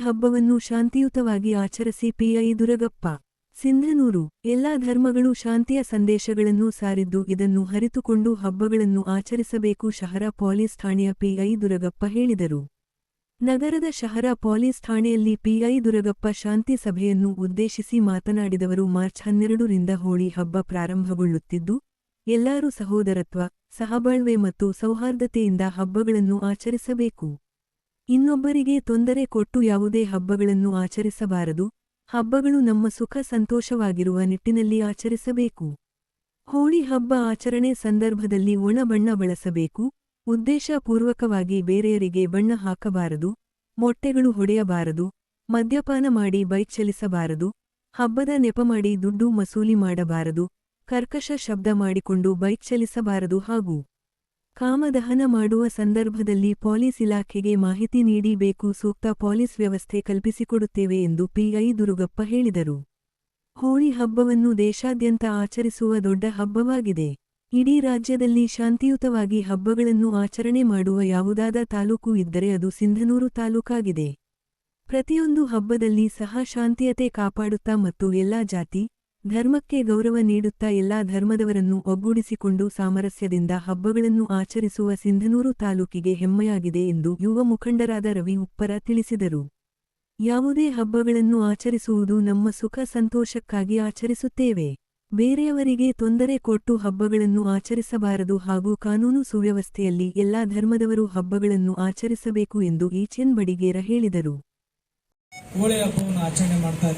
ಹಬ್ಬವನ್ನು ಶಾಂತಿಯುತವಾಗಿ ಆಚರಿಸಿ ಪಿಐ ದುರಗಪ್ಪ. ಸಿಂಧನೂರು. ಎಲ್ಲಾ ಧರ್ಮಗಳು ಶಾಂತಿಯ ಸಂದೇಶಗಳನ್ನು ಸಾರಿದ್ದು ಇದನ್ನು ಹರಿತುಕೊಂಡು ಹಬ್ಬಗಳನ್ನು ಆಚರಿಸಬೇಕು ಶಹರ ಪೊಲೀಸ್ ಠಾಣೆಯ ಪಿಐ ದುರಗಪ್ಪ ಹೇಳಿದರು. ನಗರದ ಶಹರ ಪೊಲೀಸ್ ಠಾಣೆಯಲ್ಲಿ ಪಿಐ ದುರಗಪ್ಪ ಶಾಂತಿ ಸಭೆಯನ್ನು ಉದ್ದೇಶಿಸಿ ಮಾತನಾಡಿದವರು ಮಾರ್ಚ್ ಹನ್ನೆರಡರಿಂದ ಹೋಳಿ ಹಬ್ಬ ಪ್ರಾರಂಭಗೊಳ್ಳುತ್ತಿದ್ದು, ಎಲ್ಲರೂ ಸಹೋದರತ್ವ, ಸಹಬಾಳ್ವೆ ಮತ್ತು ಸೌಹಾರ್ದತೆಯಿಂದ ಹಬ್ಬಗಳನ್ನು ಆಚರಿಸಬೇಕು. ಇನ್ನೊಬ್ಬರಿಗೆ ತೊಂದರೆ ಕೊಟ್ಟು ಯಾವುದೇ ಹಬ್ಬಗಳನ್ನು ಆಚರಿಸಬಾರದು. ಹಬ್ಬಗಳು ನಮ್ಮ ಸುಖ ಸಂತೋಷವಾಗಿರುವ ನಿಟ್ಟಿನಲ್ಲಿ ಆಚರಿಸಬೇಕು. ಹೋಳಿ ಹಬ್ಬ ಆಚರಣೆ ಸಂದರ್ಭದಲ್ಲಿ ಒಣ ಬಣ್ಣ ಬಳಸಬೇಕು. ಉದ್ದೇಶಪೂರ್ವಕವಾಗಿ ಬೇರೆಯರಿಗೆ ಬಣ್ಣ ಹಾಕಬಾರದು. ಮೊಟ್ಟೆಗಳು ಹೊಡೆಯಬಾರದು. ಮದ್ಯಪಾನ ಮಾಡಿ ಬೈಕ್ ಚಲಿಸಬಾರದು. ಹಬ್ಬದ ನೆಪ ಮಾಡಿ ದುಡ್ಡು ಮಸೂಲಿ ಮಾಡಬಾರದು. ಕರ್ಕಶ ಶಬ್ದ ಮಾಡಿಕೊಂಡು ಬೈಕ್ ಚಲಿಸಬಾರದು ಹಾಗೂ ಕಾಮದಹನ ಮಾಡುವ ಸಂದರ್ಭದಲ್ಲಿ ಪೊಲೀಸ್ ಇಲಾಖೆಗೆ ಮಾಹಿತಿ ನೀಡಿಬೇಕು ಸೂಕ್ತ ಪೊಲೀಸ್ ವ್ಯವಸ್ಥೆ ಕಲ್ಪಿಸಿಕೊಡುತ್ತೇವೆ ಎಂದು ಪಿಐ ದುರುಗಪ್ಪ ಹೇಳಿದರು. ಹೋಳಿ ಹಬ್ಬವನ್ನು ದೇಶಾದ್ಯಂತ ಆಚರಿಸುವ ದೊಡ್ಡ ಹಬ್ಬವಾಗಿದೆ. ಇಡೀ ರಾಜ್ಯದಲ್ಲಿ ಶಾಂತಿಯುತವಾಗಿ ಹಬ್ಬಗಳನ್ನು ಆಚರಣೆ ಮಾಡುವ ಯಾವುದಾದ ತಾಲೂಕು ಇದ್ದರೆ ಅದು ಸಿಂಧನೂರು ತಾಲೂಕಾಗಿದೆ. ಪ್ರತಿಯೊಂದು ಹಬ್ಬದಲ್ಲಿ ಸಹ ಶಾಂತಿಯತೆ ಕಾಪಾಡುತ್ತಾ ಮತ್ತು ಎಲ್ಲಾ ಜಾತಿ ಧರ್ಮಕ್ಕೆ ಗೌರವ ನೀಡುತ್ತಾ ಎಲ್ಲಾ ಧರ್ಮದವರನ್ನು ಒಗ್ಗೂಡಿಸಿಕೊಂಡು ಸಾಮರಸ್ಯದಿಂದ ಹಬ್ಬಗಳನ್ನು ಆಚರಿಸುವ ಸಿಂಧನೂರು ತಾಲೂಕಿಗೆ ಹೆಮ್ಮೆಯಾಗಿದೆ ಎಂದು ಯುವ ಮುಖಂಡರಾದ ರವಿ ಉಪ್ಪರ ತಿಳಿಸಿದರು. ಯಾವುದೇ ಹಬ್ಬಗಳನ್ನು ಆಚರಿಸುವುದು ನಮ್ಮ ಸುಖ ಸಂತೋಷಕ್ಕಾಗಿ ಆಚರಿಸುತ್ತೇವೆ. ಬೇರೆಯವರಿಗೆ ತೊಂದರೆ ಕೊಟ್ಟು ಹಬ್ಬಗಳನ್ನು ಆಚರಿಸಬಾರದು ಹಾಗೂ ಕಾನೂನು ಸುವ್ಯವಸ್ಥೆಯಲ್ಲಿ ಎಲ್ಲಾ ಧರ್ಮದವರು ಹಬ್ಬಗಳನ್ನು ಆಚರಿಸಬೇಕು ಎಂದು ಈಚೆನ್ ಬಡಿಗೇರ ಹೇಳಿದರು. ಹೋಳಿ ಆಚರಣೆ ಮಾಡ್ತಾ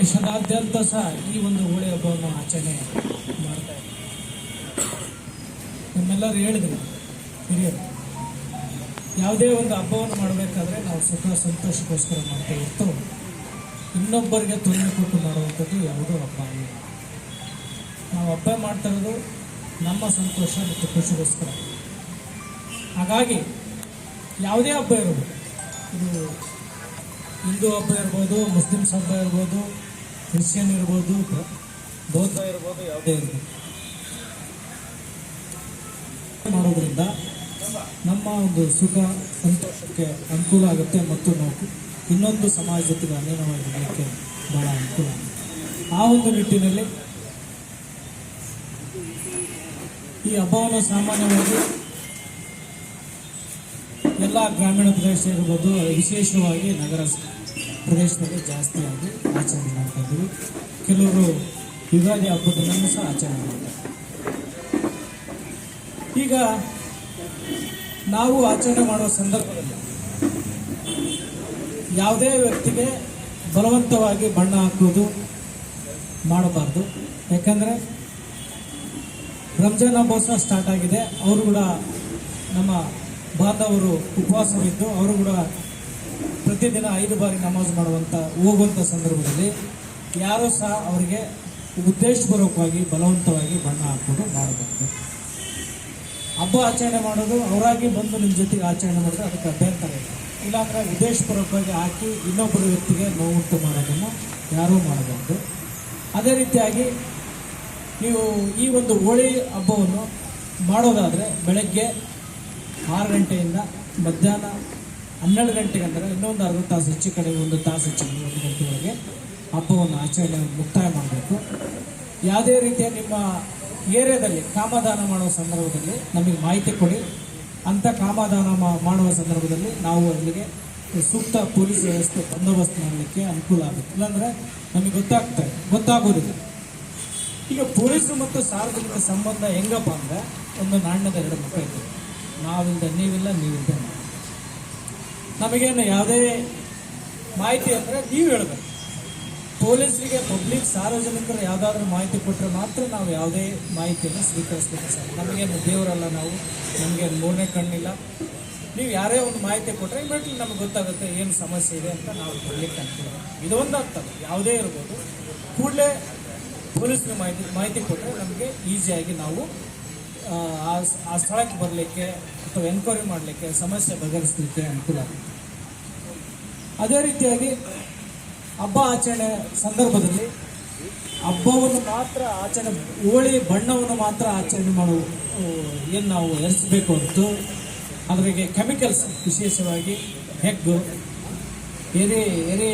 ದೇಶದಾದ್ಯಂತ ಸಹ ಈ ಒಂದು ಹೋಳಿ ಹಬ್ಬವನ್ನು ಆಚರಣೆ ಮಾಡ್ತಾ ಇದ್ದೀವಿ ನಮ್ಮೆಲ್ಲರೂ ಹೇಳಿದ್ರು, ಹಿರಿಯರು. ಯಾವುದೇ ಒಂದು ಹಬ್ಬವನ್ನು ಮಾಡಬೇಕಾದ್ರೆ ನಾವು ಸುಖ, ಸಂತೋಷಕ್ಕೋಸ್ಕರ ಮಾಡ್ತಾ ಹೊರತು ಇನ್ನೊಬ್ಬರಿಗೆ ತೊಂದರೆ ಕೊಟ್ಟು ಮಾಡುವಂಥದ್ದು ಯಾವುದೋ ಹಬ್ಬ ಅಲ್ಲ. ನಾವು ಹಬ್ಬ ಮಾಡ್ತಾ ಇರೋದು ನಮ್ಮ ಸಂತೋಷ ಮತ್ತು ಖುಷಿಗೋಸ್ಕರ. ಹಾಗಾಗಿ ಯಾವುದೇ ಹಬ್ಬ ಇರ್ಬೋದು, ಇದು ಹಿಂದೂ ಹಬ್ಬ ಇರ್ಬೋದು, ಮುಸ್ಲಿಮ್ಸ್ ಹಬ್ಬ ಇರ್ಬೋದು ಕ್ರಿಶ್ಚಿಯನ್ ಇರ್ಬೋದು ಬೌದ್ಧ ಇರ್ಬೋದು, ಯಾವುದೇ ಇರ್ಬೋದು. ಮಾಡೋದ್ರಿಂದ ನಮ್ಮ ಒಂದು ಸುಖ, ಸಂತೋಷಕ್ಕೆ ಅನುಕೂಲ ಆಗುತ್ತೆ ಮತ್ತು ನಾವು ಇನ್ನೊಂದು ಸಮಾಜಕ್ಕೆ ಜೊತೆಗೆ ಅನ್ಯವಾಗಿರಲಿಕ್ಕೆ ಬಹಳ ಅನುಕೂಲ ಆ ಒಂದು ನಿಟ್ಟಿನಲ್ಲಿ ಈ ಹಬ್ಬವನ್ನು ಸಾಮಾನ್ಯವಾಗಿ ಎಲ್ಲ ಗ್ರಾಮೀಣ ಪ್ರದೇಶ ಇರ್ಬೋದು, ವಿಶೇಷವಾಗಿ ನಗರ ಪ್ರದೇಶದಲ್ಲಿ ಜಾಸ್ತಿಯಾಗಿ ಆಚರಣೆ ಮಾಡ್ತಾ ಇದ್ದೀವಿ. ಕೆಲವರು ಯುಗಾದಿ ಹಬ್ಬದಲ್ಲೂ ಸಹ ಆಚರಣೆ ಮಾಡ್ತಾರೆ. ಈಗ ನಾವು ಆಚರಣೆ ಮಾಡುವ ಸಂದರ್ಭದಲ್ಲಿ ಯಾವುದೇ ವ್ಯಕ್ತಿಗೆ ಬಲವಂತವಾಗಿ ಬಣ್ಣ ಹಾಕುವುದು ಮಾಡಬಾರ್ದು. ಯಾಕಂದರೆ ರಂಜಾನ್ ಹಬ್ಬ ಸ್ಟಾರ್ಟ್ ಆಗಿದೆ. ಅವರು ಕೂಡ ನಮ್ಮ ಬಾಂಧವರು ಉಪವಾಸವಿದ್ದು, ಅವರು ಕೂಡ ಪ್ರತಿದಿನ ಐದು ಬಾರಿ ನಮಾಜ್ ಮಾಡುವಂಥ ಹೋಗುವಂಥ ಸಂದರ್ಭದಲ್ಲಿ ಯಾರೂ ಸಹ ಅವರಿಗೆ ಉದ್ದೇಶಪೂರ್ವಕವಾಗಿ ಬಲವಂತವಾಗಿ ಬಣ್ಣ ಹಾಕೊಂಡು ಮಾಡಬಾರ್ದು ಹಬ್ಬ ಆಚರಣೆ ಮಾಡೋದು, ಅವರಾಗಿ ಬಂದು ನಿಮ್ಮ ಜೊತೆಗೆ ಆಚರಣೆ ಮಾಡಿದ್ರೆ ಅದಕ್ಕೆ ಅಭ್ಯಂತರ ಇಲ್ಲ. ಇಲ್ಲಾಂದ್ರೆ ಉದ್ದೇಶಪೂರ್ವಕವಾಗಿ ಹಾಕಿ ಇನ್ನೊಬ್ಬರ ವ್ಯಕ್ತಿಗೆ ನೋವುಂಟು ಮಾಡೋದನ್ನು ಯಾರೂ ಮಾಡಬಾರ್ದು. ಅದೇ ರೀತಿಯಾಗಿ ನೀವು ಈ ಒಂದು ಹೋಳಿ ಹಬ್ಬವನ್ನು ಮಾಡೋದಾದರೆ ಬೆಳಗ್ಗೆ ಆರು ಗಂಟೆಯಿಂದ ಮಧ್ಯಾಹ್ನ ಹನ್ನೆರಡು ಗಂಟೆಗೆ ಅಂದರೆ ಇನ್ನೊಂದು ಅರ್ಧ ತಾಸು ಹೆಚ್ಚು ಕಡೆ ಒಂದು ತಾಸು ಹೆಚ್ಚು ಒಂದು ಗಂಟೆವರೆಗೆ ಹಬ್ಬವನ್ನು ಆಚರಣೆ ಮುಕ್ತಾಯ ಮಾಡಬೇಕು. ಯಾವುದೇ ರೀತಿಯ ನಿಮ್ಮ ಏರಿಯಾದಲ್ಲಿ ಕಾಮದಾನ ಮಾಡುವ ಸಂದರ್ಭದಲ್ಲಿ ನಮಗೆ ಮಾಹಿತಿ ಕೊಡಿ. ಅಂಥ ಕಾಮದಾನ ಮಾಡುವ ಸಂದರ್ಭದಲ್ಲಿ ನಾವು ಅಲ್ಲಿಗೆ ಸೂಕ್ತ ಪೊಲೀಸ್ ವ್ಯವಸ್ಥೆ ಬಂದೋಬಸ್ತ್ ಮಾಡಲಿಕ್ಕೆ ಅನುಕೂಲ ಆಗುತ್ತೆ. ಇಲ್ಲಾಂದರೆ ನಮಗೆ ಗೊತ್ತಾಗ್ತದೆ, ಗೊತ್ತಾಗೋದಿಲ್ಲ. ಈಗ ಪೊಲೀಸರು ಮತ್ತು ಸಾರ್ವಜನಿಕ ಸಂಬಂಧ ಹೆಂಗಪ್ಪ ಅಂದರೆ ಒಂದು ನಾಣ್ಯದ ಎರಡು ಮುಖ ಇತ್ತು ನಾವಿಲ್ದೆ, ನೀವಿಲ್ಲ ನೀವಿಲ್ಲದೆ ನಾವು ನಮಗೇನು ಯಾವುದೇ ಮಾಹಿತಿ ಅಂದರೆ ನೀವು ಹೇಳಬೇಕು. ಪೊಲೀಸರಿಗೆ, ಪಬ್ಲಿಕ್, ಸಾರ್ವಜನಿಕರು ಯಾವುದಾದ್ರೂ ಮಾಹಿತಿ ಕೊಟ್ಟರೆ ಮಾತ್ರ ನಾವು ಯಾವುದೇ ಮಾಹಿತಿಯನ್ನು ಸ್ವೀಕರಿಸ್ಬೇಕು ಸರ್ ನಮಗೇನು ದೇವರಲ್ಲ ನಾವು, ನಮಗೇನು ಮೂರನೇ ಕಣ್ಣಿಲ್ಲ. ನೀವು ಯಾರೇ ಒಂದು ಮಾಹಿತಿ ಕೊಟ್ಟರೆ ಇಮಿಡಿಯೇಟ್ಲಿ ನಮ್ಗೆ ಗೊತ್ತಾಗುತ್ತೆ ಏನು ಸಮಸ್ಯೆ ಇದೆ ಅಂತ ನಾವು ಕೊಡಲಿಕ್ಕೆ ಅಂತೀವಿ ಇದೊಂದು ಅರ್ಥ ಯಾವುದೇ ಇರ್ಬೋದು. ಕೂಡಲೇ ಪೊಲೀಸ್ನ ಮಾಹಿತಿ ಮಾಹಿತಿ ಕೊಟ್ಟರೆ ನಮಗೆ ಈಸಿಯಾಗಿ ನಾವು ಆ ಸ್ಥಳಕ್ಕೆ ಬರಲಿಕ್ಕೆ ಅಥವಾ ಎನ್ಕ್ವೈರಿ ಮಾಡಲಿಕ್ಕೆ ಸಮಸ್ಯೆ ಬಗೆಹರಿಸಲಿಕ್ಕೆ ಅನುಕೂಲ ಅದೇ ರೀತಿಯಾಗಿ ಹಬ್ಬ ಆಚರಣೆ ಸಂದರ್ಭದಲ್ಲಿ ಹಬ್ಬವನ್ನು ಮಾತ್ರ ಆಚರಣೆ, ಹೋಳಿ ಬಣ್ಣವನ್ನು ಮಾತ್ರ ಆಚರಣೆ ಮಾಡುವ ಏನು ನಾವು ಎರಿಸಬೇಕು ಹೊರತು ಅದರಿಗೆ ಕೆಮಿಕಲ್ಸ್ ವಿಶೇಷವಾಗಿ, ಹೆಗ್ಗು, ಎರೆ ಎರೆ